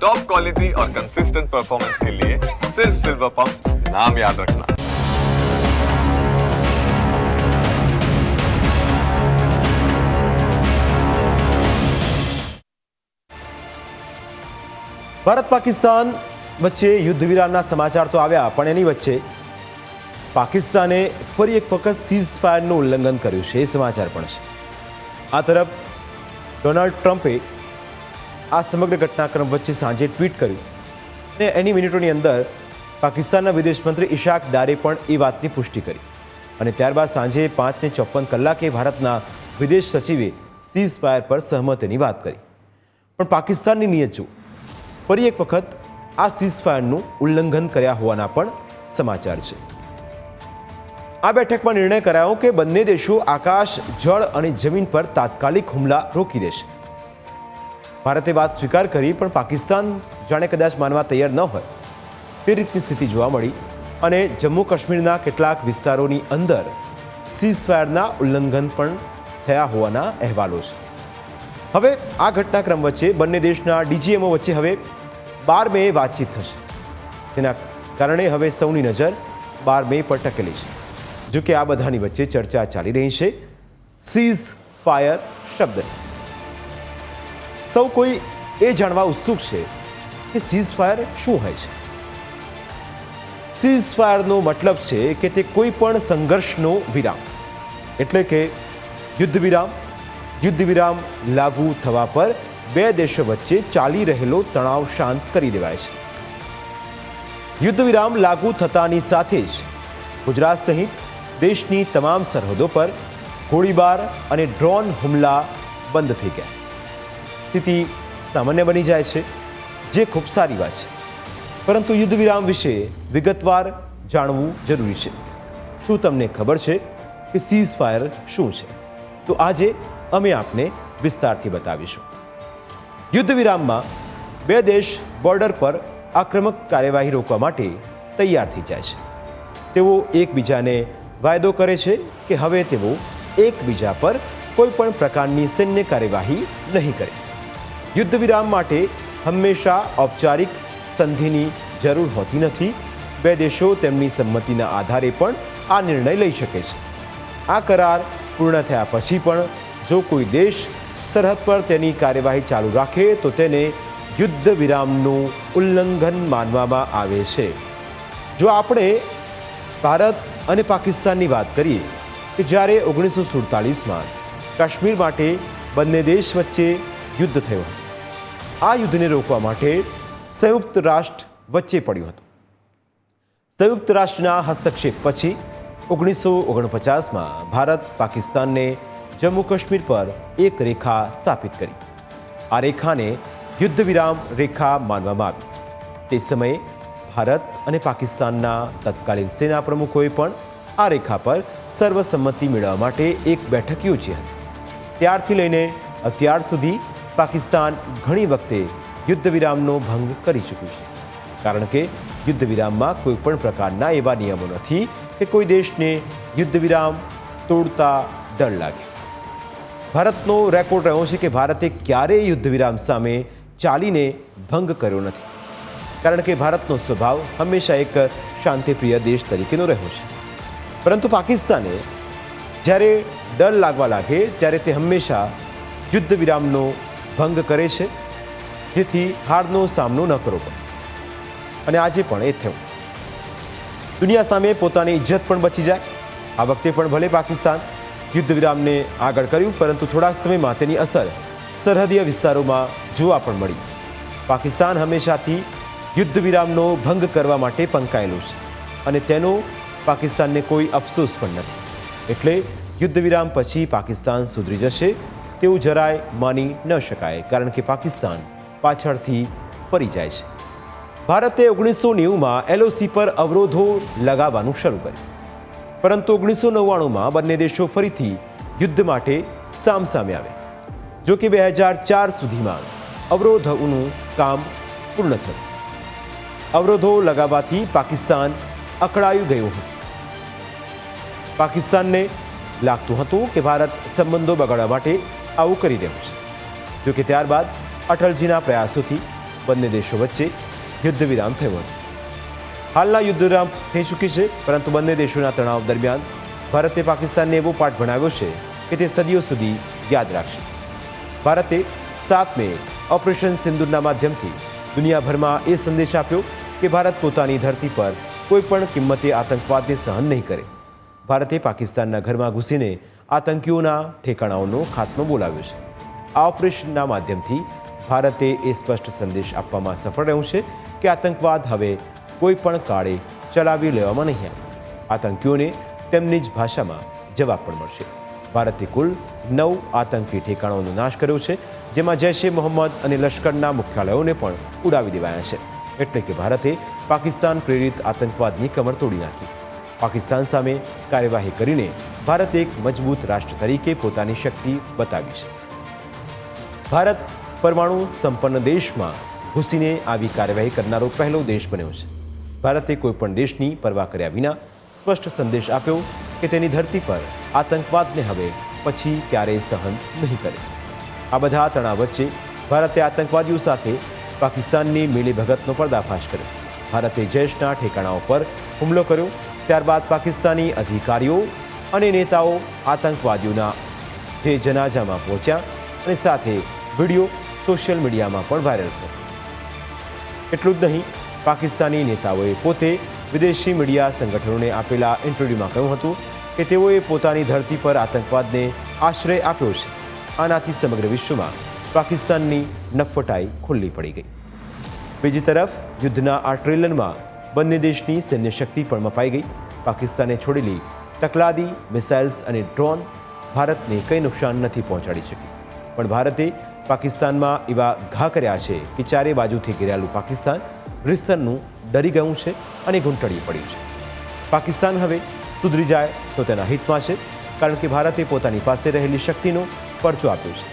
Top quality और consistent performance के लिए सिर्फ सिल्वर पंप नाम याद रखना ભારત પાકિસ્તાન વચ્ચે યુદ્ધ વિરામના સમાચાર તો આવ્યા પણ એની વચ્ચે પાકિસ્તાને ફરી એક વખત સીઝ ફાયરનું ઉલ્લંઘન કર્યું છે એ સમાચાર પણ છે આ તરફ ડોનાલ્ડ ટ્રમ્પે આ સમગ્ર ઘટનાક્રમ વચ્ચે સાંજે ટ્વીટ કર્યું. ને એની મિનિટોની અંદર પાકિસ્તાનના વિદેશ મંત્રી ઇશાક દારે પણ એ વાતની પુષ્ટિ કરી. અને ત્યારબાદ સાંજે પાંચને ચોપન કલાકે ભારતના વિદેશ સચિવે સીઝ ફાયર પર સહમતિની વાત કરી. પણ પાકિસ્તાનની નિયત જો ફરી એક વખત આ સીઝ ફાયરનું ઉલ્લંઘન કર્યા હોવાના પણ સમાચાર છે. આ બેઠકમાં નિર્ણય કરાયો કે બંને દેશો આકાશ, જળ અને જમીન પર તાત્કાલિક હુમલા રોકી દેશે. ભારતે વાત સ્વીકાર કરી, પણ પાકિસ્તાન જાણે કદાચ માનવા તૈયાર ન હોય. તે રીતની સ્થિતિ જોવા મળી અને જમ્મુ કાશ્મીરના કેટલાક વિસ્તારોની અંદર સીઝફાયરના ઉલ્લંઘન પણ થયા હોવાના અહેવાલો છે. હવે આ ઘટનાક્રમ વચ્ચે બંને દેશના ડીજીએમઓ વચ્ચે હવે બાર મે વાતચીત થશે. તેના કારણે હવે સૌની નજર બાર મે પર ટકેલી છે. જોકે આ બધાની વચ્ચે ચર્ચા ચાલી રહી છે. સીઝ ફાયર શબ્દ. સૌ કોઈ એ જાણવા ઉત્સુક છે કે સીઝ ફાયર શું હોય છે. સીઝ ફાયરનો મતલબ છે કે તે કોઈ પણ સંઘર્ષનો વિરામ. એટલે કે યુદ્ધ વિરામ યુદ્ધ વિરામ લાગુ થવા પર બે દેશો વચ્ચે ચાલી રહેલો તણાવ શાંત કરી દેવાય છે. યુદ્ધ વિરામ લાગુ થતાની સાથે જ ગુજરાત સહિત દેશની તમામ સરહદો પર ગોળીબાર અને ડ્રોન હુમલા બંધ થઈ ગયા. સ્થિતિ સામાન્ય બની જાય છે, જે ખૂબ સારી વાત છે. પરંતુ યુદ્ધ વિરામ વિશે વિગતવાર જાણવું જરૂરી છે. શું તમને ખબર છે કે સીઝ ફાયર શું છે? તો આજે અમે આપને વિસ્તારથી બતાવીશું. યુદ્ધ વિરામમાં બે દેશ બોર્ડર પર આક્રમક કાર્યવાહી રોકવા માટે તૈયાર થઈ જાય છે. તેઓ એકબીજાને વાયદો કરે છે કે હવે તેઓ એકબીજા પર કોઈ પણ પ્રકારની સૈન્ય કાર્યવાહી નહીં કરે. યુદ્ધ વિરામ માટે હંમેશા ઔપચારિક સંધિની જરૂર હોતી નથી. બે દેશો તેમની સંમતિના આધારે પણ આ નિર્ણય લઈ શકે છે. આ કરાર પૂર્ણ થયા પછી પણ જો કોઈ દેશ સરહદ પર તેની કાર્યવાહી ચાલુ રાખે તો તેને યુદ્ધ વિરામનું ઉલ્લંઘન માનવામાં આવે છે. જો આપણે ભારત અને પાકિસ્તાનની વાત કરીએ કે જ્યારે ઓગણીસો સુડતાલીસમાં કાશ્મીર માટે બંને દેશ વચ્ચે યુદ્ધ થયું હતું. આ યુદ્ધને રોકવા માટે સંયુક્ત રાષ્ટ્ર વચ્ચે પડ્યું હતું. સંયુક્ત રાષ્ટ્રના હસ્તક્ષેપ પછી ઓગણીસો ઓગણપચાસમાં ભારત પાકિસ્તાનને જમ્મુ કાશ્મીર પર એક રેખા સ્થાપિત કરી. આ રેખાને યુદ્ધ વિરામ રેખા માનવામાં આવી. તે સમયે ભારત અને પાકિસ્તાનના તત્કાલીન સેના પ્રમુખોએ પણ આ રેખા પર સર્વસંમતિ મેળવવા માટે એક બેઠક યોજી હતી. ત્યારથી લઈને અત્યાર સુધી પાકિસ્તાન ઘણી વખતે યુદ્ધ વિરામનો ભંગ કરી ચૂક્યું છે. કારણ કે યુદ્ધ વિરામમાં કોઈ પણ પ્રકારના એવા નિયમો નથી કે કોઈ દેશને યુદ્ધ વિરામ તોડતા ડર લાગે. ભારતનો રેકોર્ડ રહ્યો છે કે ભારતે ક્યારેય યુદ્ધ વિરામ સામે ચાલીને ભંગ કર્યો નથી. કારણ કે ભારતનો સ્વભાવ હંમેશા એક શાંતિપ્રિય દેશ તરીકેનો રહ્યો છે. પરંતુ પાકિસ્તાને જ્યારે ડર લાગવા લાગે, ત્યારે તે હંમેશા યુદ્ધ વિરામનો ભંગ કરે છે, જેથી હારનો સામનો ન કરવો પડે. અને આજે પણ એ થયું. દુનિયા સામે પોતાની ઇજ્જત પણ બચી જાય. આ વખતે પણ ભલે પાકિસ્તાન યુદ્ધ વિરામને આગળ કર્યું, પરંતુ થોડાક સમયમાં તેની અસર સરહદીય વિસ્તારોમાં જોવા પણ મળી. પાકિસ્તાન હંમેશાથી યુદ્ધ વિરામનો ભંગ કરવા માટે પંકાયેલું છે અને તેનો પાકિસ્તાનને કોઈ અફસોસ પણ નથી. એટલે યુદ્ધ વિરામ પછી પાકિસ્તાન સુધરી જશે તેવું જરાય માની ન શકાય, કારણ કે પાકિસ્તાન પાછળથી ફરી જાય છે. ભારતે ઓગણીસો નેવુંમાં એલઓસી પર અવરોધો લગાવવાનું શરૂ કર્યું. પરંતુ ઓગણીસો નવ્વાણુંમાં બંને દેશો ફરીથી યુદ્ધ માટે સામસામે આવ્યા જો કે બે હજાર ચાર સુધીમાં અવરોધોનું કામ પૂર્ણ થયું. અવરોધો લગાવવાથી પાકિસ્તાન અકળાયું ગયું હતું. પાકિસ્તાનને લાગતું હતું કે ભારત સંબંધો બગાડવા માટે આવું કરી રહ્યું છે. જો કે ત્યારબાદ અટલજીના પ્રયાસોથી બંને દેશો વચ્ચે યુદ્ધ વિરામ થયો હતો. હાલના યુદ્ધ વિરામ થઈ ચૂકી છે, પરંતુ બંને દેશોના તણાવ દરમિયાન ભારતે પાકિસ્તાનને એવો પાઠ ભણાવ્યો છે કે તે સદીઓ સુધી યાદ રાખશે. ભારતે સાત મે ઓપરેશન સિંદૂરના માધ્યમથી દુનિયાભરમાં એ સંદેશ આપ્યો કે ભારત પોતાની ધરતી પર કોઈપણ કિંમતે આતંકવાદને સહન નહીં કરે. ભારતે પાકિસ્તાનના ઘરમાં ઘૂસીને આતંકીઓના ઠેકાણાઓનો ખાત્મો બોલાવ્યો છે. આ ઓપરેશનના માધ્યમથી ભારતે એ સ્પષ્ટ સંદેશ આપવામાં સફળ રહ્યું છે કે આતંકવાદ હવે કોઈ પણ કાળે ચલાવી લેવામાં નહીં આવે. આતંકીઓને તેમની જ ભાષામાં જવાબ પણ મળશે. ભારતે કુલ નવ આતંકી ઠેકાણાઓનો નાશ કર્યો છે, જેમાં જૈશ એ મોહમ્મદ અને લશ્કરના મુખ્યાલયોને પણ ઉડાવી દેવાયા છે. એટલે કે ભારતે પાકિસ્તાન પ્રેરિત આતંકવાદની કમર તોડી નાખી. પાકિસ્તાન સામે કાર્યવાહી કરીને ભારતે એક મજબૂત રાષ્ટ્ર તરીકે પોતાની શક્તિ બતાવી છે. ભારત પરમાણુ સંપન્ન દેશમાં ઘૂસીને આવી કાર્યવાહી કરનારો પહેલો દેશ બન્યો છે. ભારતે કોઈપણ દેશની પરવા કર્યા વિના સ્પષ્ટ સંદેશ આપ્યો કે તેની ધરતી પર આતંકવાદને હવે પછી ક્યારેય સહન નહીં કરે. આ બધા તણાવ વચ્ચે ભારતે આતંકવાદીઓ સાથે પાકિસ્તાનની મિલીભગતનો પર્દાફાશ કર્યો. ભારતે જૈશના ઠેકાણાઓ પર હુમલો કર્યો, ત્યારબાદ પાકિસ્તાની અધિકારીઓ અને નેતાઓ આતંકવાદીઓના જે જનાજામાં પહોંચ્યા અને સાથે વીડિયો સોશિયલ મીડિયામાં પણ વાયરલ થયો. એટલું જ નહીં, પાકિસ્તાની નેતાઓએ પોતે વિદેશી મીડિયા સંગઠનોને આપેલા ઇન્ટરવ્યૂમાં કહ્યું હતું કે તેઓએ પોતાની ધરતી પર આતંકવાદને આશ્રય આપ્યો છે. આનાથી સમગ્ર વિશ્વમાં પાકિસ્તાનની નફટાઈ ખુલ્લી પડી ગઈ. બીજી તરફ, યુદ્ધના આ ટ્રેલરમાં બંને દેશની સૈન્ય શક્તિ પણ મપાઈ ગઈ. પાકિસ્તાને છોડેલી તકલાદી, મિસાઇલ્સ અને ડ્રોન ભારતને કંઈ નુકસાન નથી પહોંચાડી શકી. પણ ભારતે પાકિસ્તાનમાં એવા ઘા કર્યા છે કે ચારે બાજુથી ઘેરાયેલું પાકિસ્તાન રિસનનું ડરી ગયું છે અને ઘૂંટડી પડ્યું છે. પાકિસ્તાન હવે સુધરી જાય તો તેના હિતમાં છે, કારણ કે ભારતે પોતાની પાસે રહેલી શક્તિનો પરચો આપ્યો છે.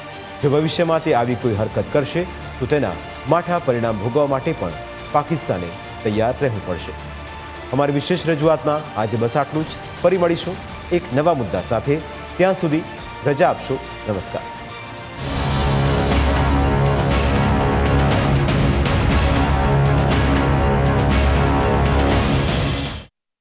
જો ભવિષ્યમાં તે આવી કોઈ હરકત કરશે, તો તેના માઠા પરિણામ ભોગવવા માટે પણ પાકિસ્તાને તૈયાર રહેવું પડશે. અમારી વિશેષ રજૂઆતમાં આજે બસ આટલું જ. ફરી મળીશું એક નવા મુદ્દા સાથે. ત્યાં સુધી રજા આપશો. નમસ્કાર.